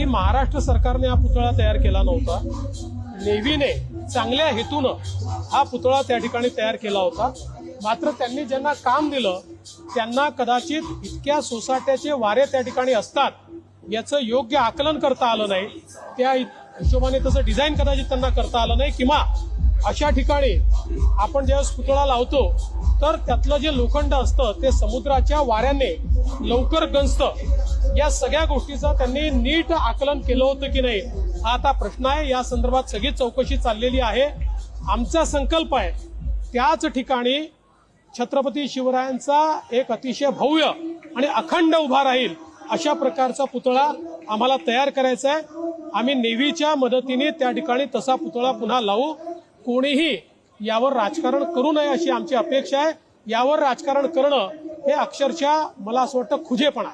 की महाराष्ट्र सरकारने हा पुतळा तयार केला नव्हता. नेव्हीने चांगल्या हेतूनं हा पुतळा त्या ठिकाणी तयार केला होता. मात्र त्यांनी ज्यांना काम दिलं त्यांना कदाचित इतक्या सोसाट्याचे वारे त्या ठिकाणी असतात याचं योग्य आकलन करता आलं नाही. त्या हिशोबाने तसं डिझाईन कदाचित त्यांना करता आलं नाही किंवा अशा ठिकाणी आपण ज्यावेळेस पुतळा लावतो तर त्यातलं जे लोखंड असतं ते समुद्राच्या वाऱ्याने लवकर गंजतं. या सगळ्या गोष्टीचं त्यांनी नीट आकलन केलं होतं की नाही? हा आता प्रश्न आहे. या संदर्भात सगळी चौकशी चाललेली आहे. आमचा संकल्प आहे त्याच ठिकाणी छत्रपती शिवरायांचा एक अतिशय भव्य आणि अखंड उभा राहील अशा प्रकारचा पुतळा आम्हाला तयार करायचा आहे. आम्ही नेव्हीच्या मदतीने त्या ठिकाणी तसा पुतळा पुन्हा लावू. कोणीही यावर राजकारण करू नये अशी आमची अपेक्षा आहे. यावर राजकारण करणं हे अक्षरशः मला असं वाटतं खुजेपणा आहे.